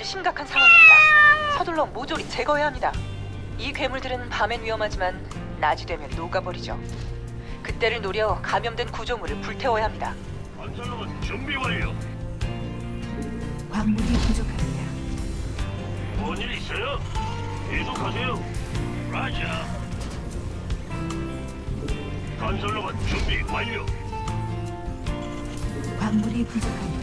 아주 심각한 상황입니다. 서둘러 모조리 제거해야 합니다. 이 괴물들은 밤엔 위험하지만 낮이 되면 녹아버리죠. 그때를 노려 감염된 구조물을 불태워야 합니다. 건설로봇 준비 완료. 광물이 부족합니다. 뭔일 있어요? 계속하세요. 라자. 건설로봇 준비 완료. 광물이 부족합니다.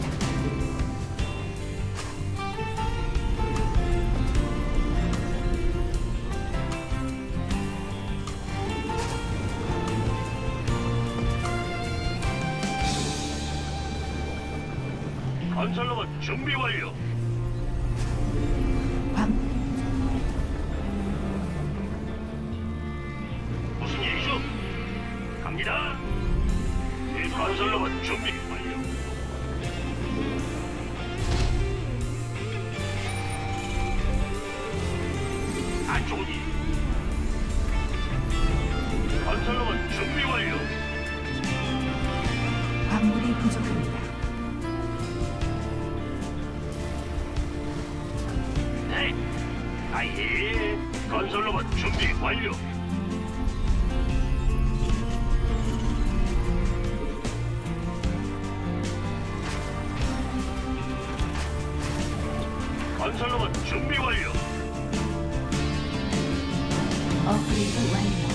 건설 건설로봇 준비 완료. 업그레이드 완료.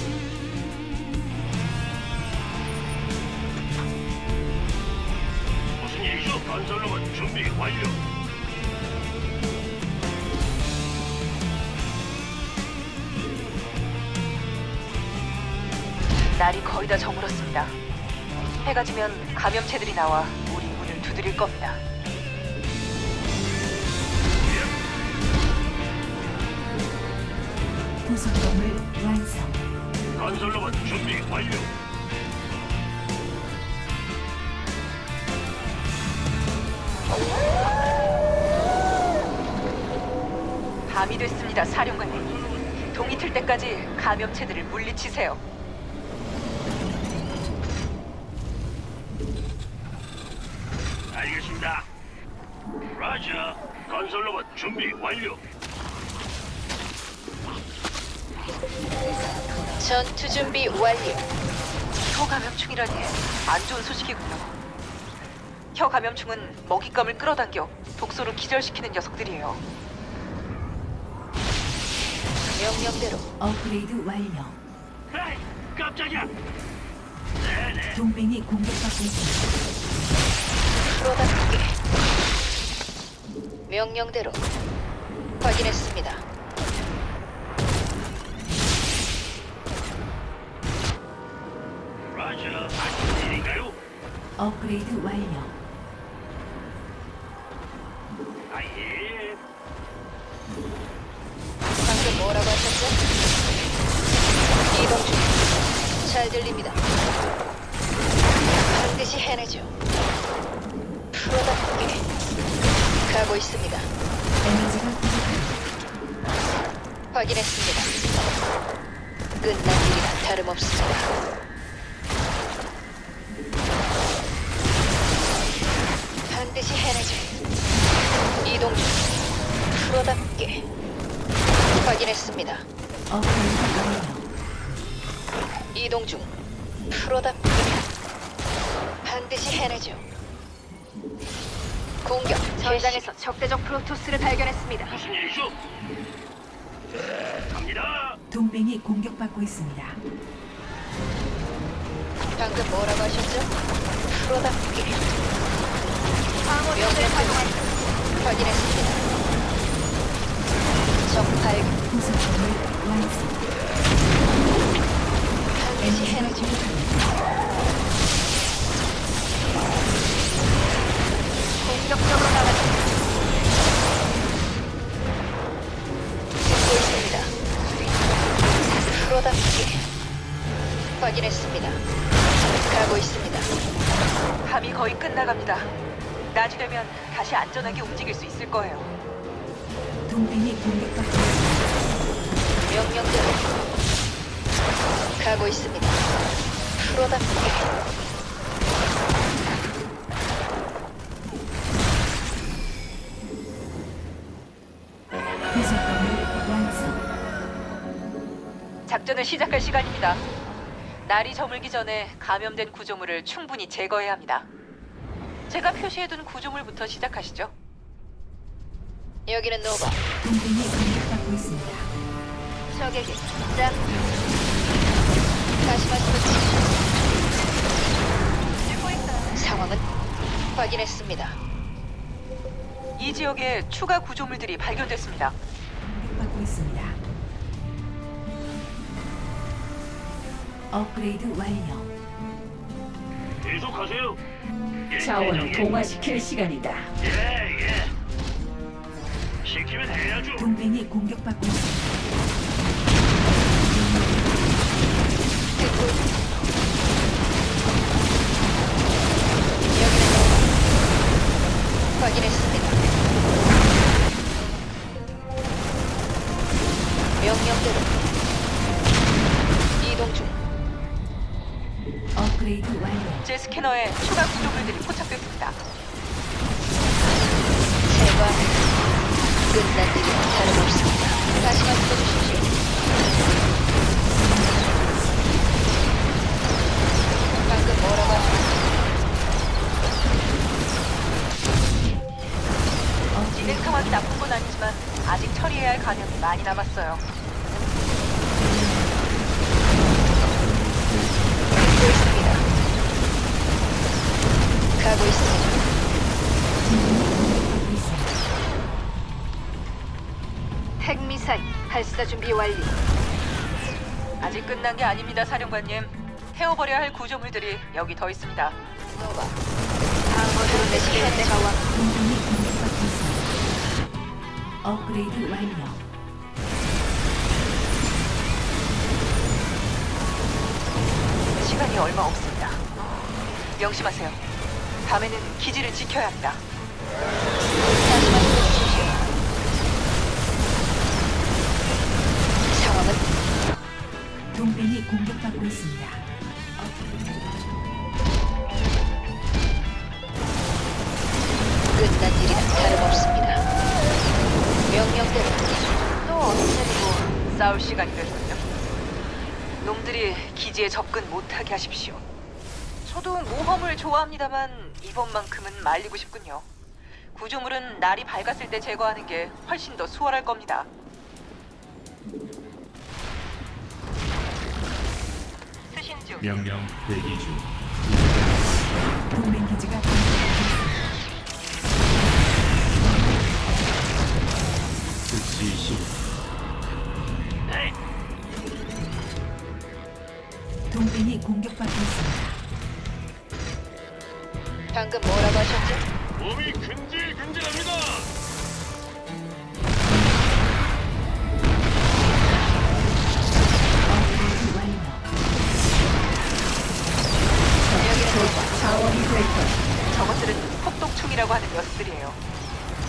무슨 일이죠? 건설로봇 준비 완료. 날이 거의 다 저물었습니다. 해가 지면 감염체들이 나와 우리 문을 두드릴 겁니다. 부속 건물 완성. 건설로봇 준비 완료. 밤이 됐습니다, 사령관님. 동이 틀 때까지 감염체들을 물리치세요. 알겠습니다. 라자. 건설로봇 준비 완료. 전투 준비 완료. 혀 감염충이라니 안 좋은 소식이군요. 혀 감염충은 먹잇감을 끌어당겨 독소로 기절시키는 녀석들이에요. 명령대로 업그레이드 완료. 에이, 깜짝이야. 네네. 동맹이 공격받고 있습니다. 프로답게 명령대로 확인했습니다. 업그레이드 완료. 아예. 방금 뭐라고 하셨죠? 이동 중. 잘 들립니다. 반드시 해내죠. 프로답게 가고 있습니다. 에너지가 부족합니다. 확인했습니다. 끝난 일이나 다름없습니다. 반드시 해내죠. 이동 중. 프로답게 확인했습니다. 완료. 이동 중. 프로답게 반드시 해내죠. 공격. 전장에서 적대적 프로토스를 발견했습니다. 무슨 일이죠? 갑니다. 동맹이 공격받고 있습니다. 방금 뭐라고 하셨죠? 프로답게 명령을 확인했습니다. 적발 부속 건물 완성. 반드시. 부족합니다. 공격적으로 나가죠. 듣고 있습니다. 프로답게 확인했습니다. 가고 있습니다. 밤이 거의 끝나갑니다. 낮이 되면 다시 안전하게 움직일 수 있을 거예요. 동맹이 뭡니까? 명령대로 가고 있습니다. 프로답게 작전을 시작할 시간입니다. 날이 저물기 전에 감염된 구조물을 충분히 제거해야 합니다. 제가 표시해둔 구조물부터 시작하시죠. 여기는 노바. 동맹이 공격받고 있습니다. 적에게 짠. 다시 말씀해 주십시오. 상황은 확인했습니다. 이 지역에 추가 구조물들이 발견됐습니다. 공격받고 있습니다. 업그레이드 완료. 계속하세요. 예, 자원을. 동화시킬 시간이다. 예, 예. 시키면 해야죠. 동맹이 공격받고 있습니다. 진행 상황이 나쁜 건 아니지만 아직 처리해야 할 감염이 많이 남았어요. 듣고 있습니다. 가고 있습니다. 핵미사일 발사 준비 완료. 아직 끝난 게 아닙니다, 사령관님. 태워버려야 할 구조물들이 여기 더 있습니다. 노바. 내시는 내가 업그레이드 완료. 시간이 얼마 없습니다. 명심하세요. 밤에는 기지를 지켜야 합니다. 다시 말씀해 주십시오. 상황은 동맹이 공격받고 있습니다. 끝난 일이나 다름없습니다. 명령대로 또 어느새고 싸울 시간이 됐군요. 놈들이 기지에 접근 못하게 하십시오. 저도 모험을 좋아합니다만 이번만큼은 말리고 싶군요. 구조물은 날이 밝았을 때 제거하는 게 훨씬 더 수월할 겁니다. 수신 중. 명령 대기 중. 동맹 기지가 공격받고 있습니다. 네, 동맹이 공격받고 있습니다. 방금 뭐라고 하셨죠? 몸이 근질근질합니다. 업그레이드 완료. 여기는. 자원이. 저것들은 폭독충이라고 하는 녀석들이에요.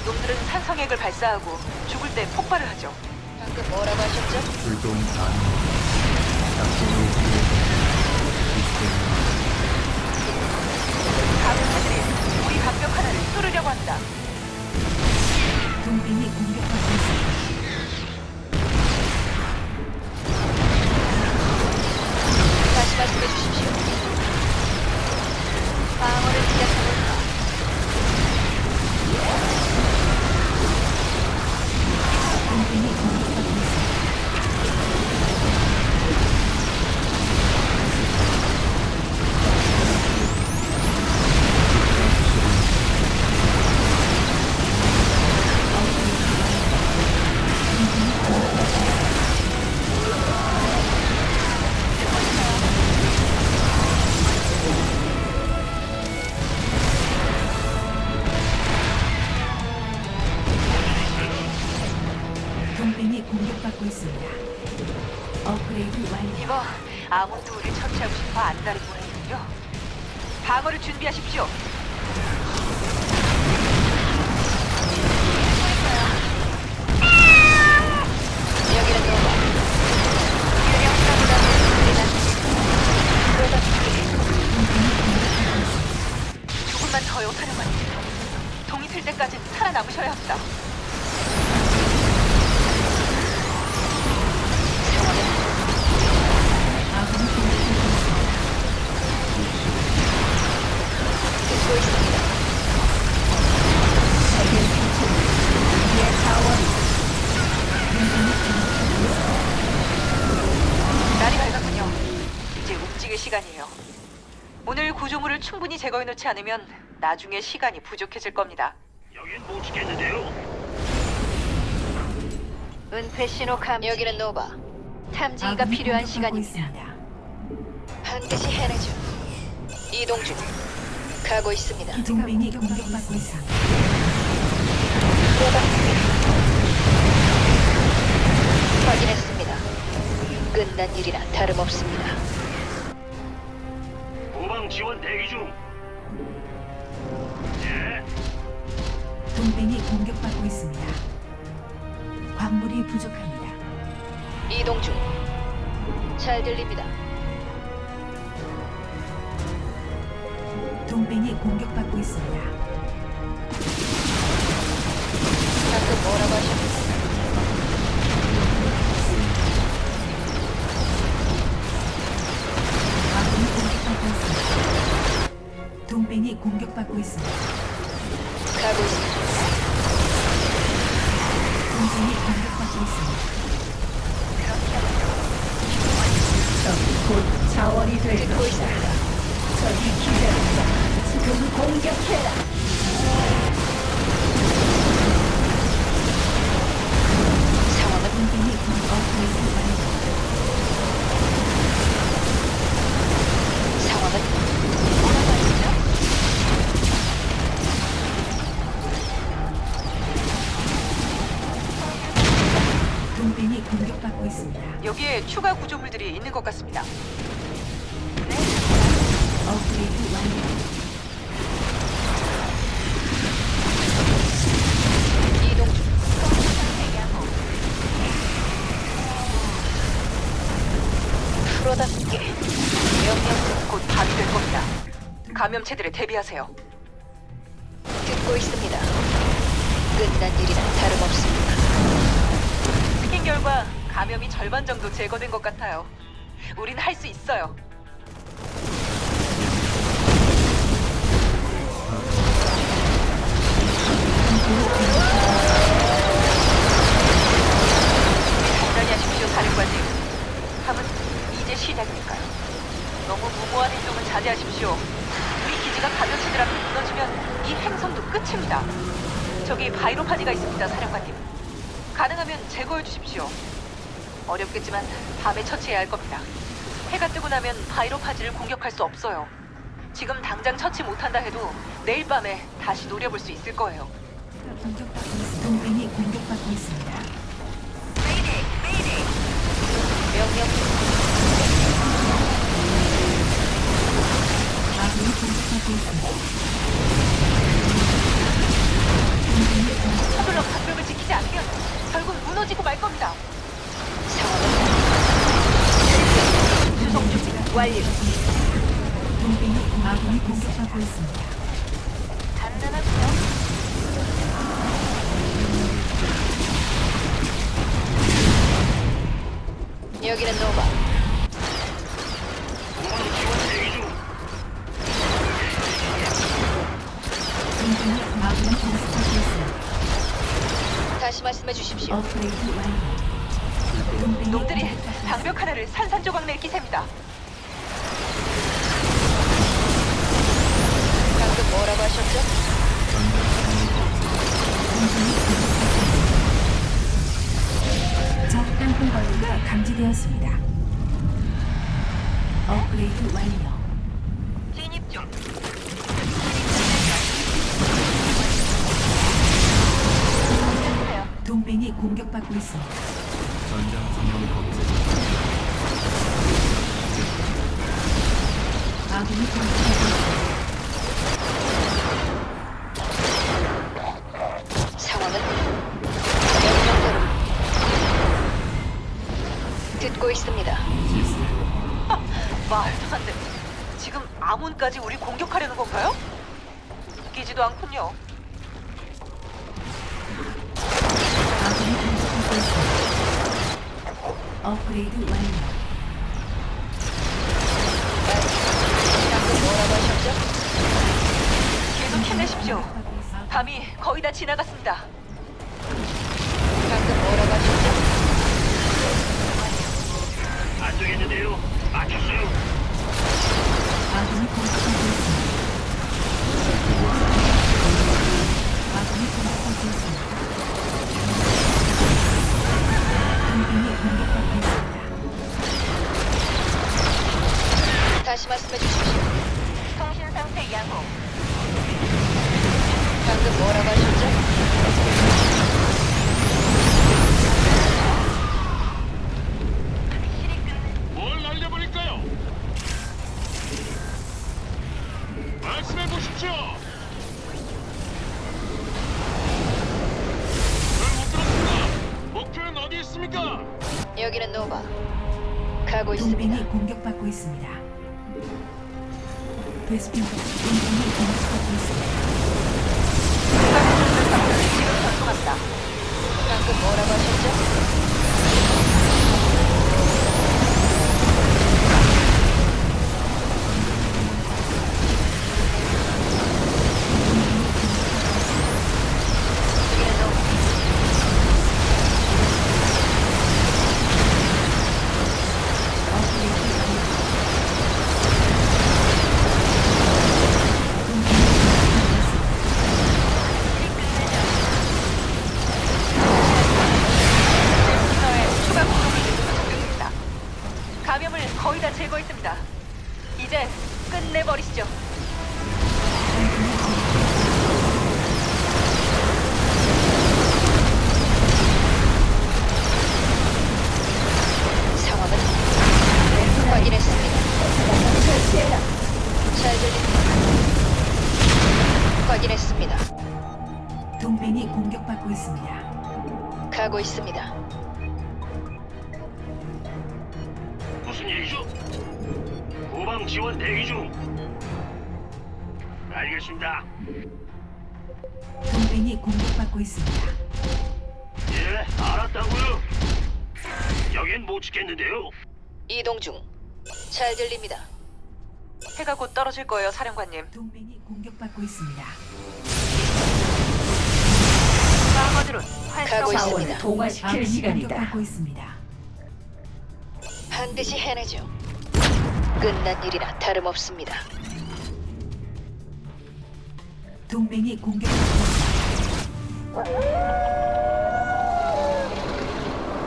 놈들은 산성액을 발사하고 죽을 때 폭발을 하죠. 방금 뭐라고 하셨죠? 출동 가능. 시스템 감염자들이 우리 방벽 하나를 뚫으려고 합니다. 방어를 준비하십시오. 조금만 더요, 사령관님. 동이 틀 때까지 살아남으셔야 합니다. 구조물을 충분히 제거해 놓지 않으면 나중에 시간이 부족해질 겁니다. 여긴 못 지켰는데요. 은폐 신호 감지. 여기는 노바. 탐지기가 아군이 필요한 공격받고 시간입니다. 있습니다. 반드시 해내죠. 이동 중. 가고 있습니다. 동맹이 공격받고 있습니다. 확인했습니다. 끝난 일이라 다름없습니다. 지원 대기 중. 예. 동맹이 공격받고 있습니다. 광물이 부족합니다. 이동 중. 잘 들립니다. 동맹이 공격받고 있습니다. 공격받고 있습니다. 가고 있습니다. 동맹이 공격받고 있습니다. 곧 자원이 될 것이다. 있습니다. 기다린다. 지금 공격해라. 감염체들에 대비하세요. 듣고 있습니다. 끝난 일이라 다름없습니다. 스킨 결과 감염이 절반 정도 제거된 것 같아요. 우린 할 수 있어요. 단단히 하십시오, 사령관님. 함은 이제 시작이니까요. 너무 무모한 행동은 자제하십시오. 기지가 감염체들 앞에 무너지면 이 행성도 끝입니다. 저기 바이로파지가 있습니다, 사령관님. 가능하면 제거해 주십시오. 어렵겠지만 밤에 처치해야 할 겁니다. 해가 뜨고 나면 바이로파지를 공격할 수 없어요. 지금 당장 처치 못한다 해도 내일 밤에 다시 노려볼 수 있을 거예요. 공격받고 있습니다. 동맹이 공격받고 있습니다. 명령 있습니다. 동맹이 공격 서둘러 방벽을 지키지 않으면 결국 무너지고 말 겁니다. 상황은 수송 준비 완료. 동맹이 공- 아군이 공격받고 있습니다. 낼 기세입니다. 방금 뭐라고 하셨죠? 적 땅콩 벌레가 감지되었습니다. 업그레이드 완료. 진입 중. 동맹이 공격받고 있습니다. 전장 상황 검색. 아군이 공격받고 있습니다. 상황은 명령대로 듣고 있습니다. 시스템 말도 안 돼. 지금 아몬까지 우리 공격하려는 건가요? 웃기지도 않군요. 아군이 공격받고 있습니다. 업그레이드 완료. 뭐라고 하셨죠? 계속 힘내십시오. 밤이 거의 다 지나갔습니다. 방금 뭐라고 하셨죠? 안 되겠는데요. 맞췄어요. 여기는 노바. 가고 동맹이 있습니다. 공격받고 있습니다. 베스핀 동맹이 공격받고 있습니다. 지금 전송합니다. 방금 뭐라고 하셨죠? 가고 있습니다. 무슨 일이죠? 후방 지원 대기 중. 알겠습니다. 동맹이 공격받고 있습니다. 예, 알았다고요. 여긴 못 지켰는데요. 이동 중. 잘 들립니다. 해가 곧 떨어질 거예요, 사령관님. 동맹이 공격받고 있습니다. 방어 드론 가고 활성화. 있습니다. 자원을 동화시킬 시간이다. 공격받고 있습니다. 반드시 해내죠. 끝난 일이나 다름없습니다. 동맹이 공격받고.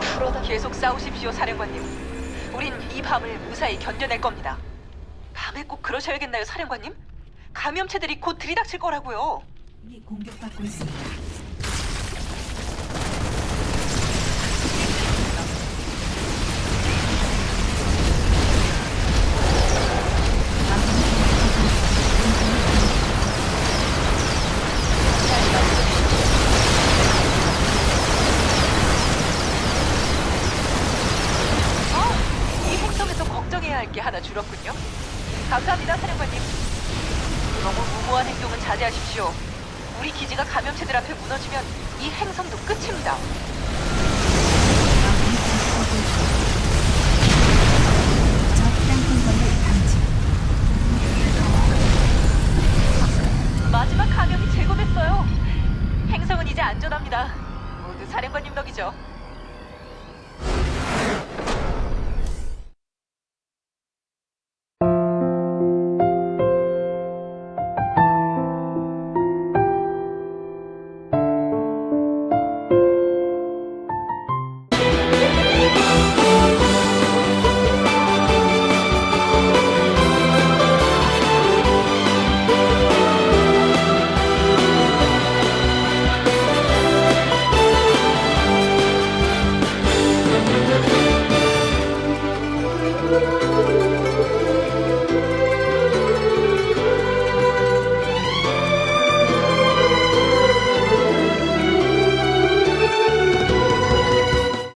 프로다. 계속 싸우십시오, 사령관님. 우린 이 밤을 무사히 견뎌낼 겁니다. 밤에 꼭 그러셔야겠나요, 사령관님? 감염체들이 곧 들이닥칠 거라고요. 동맹이 공격받고 있습니다. 게 하나 줄었군요. 감사합니다, 사령관님. 너무 무모한 행동은 자제하십시오. 우리 기지가 감염체들 앞에 무너지면 이 행성도 끝입니다. 마지막 감염이 제거됐어요. 행성은 이제 안전합니다. 모두 사령관님 덕이죠.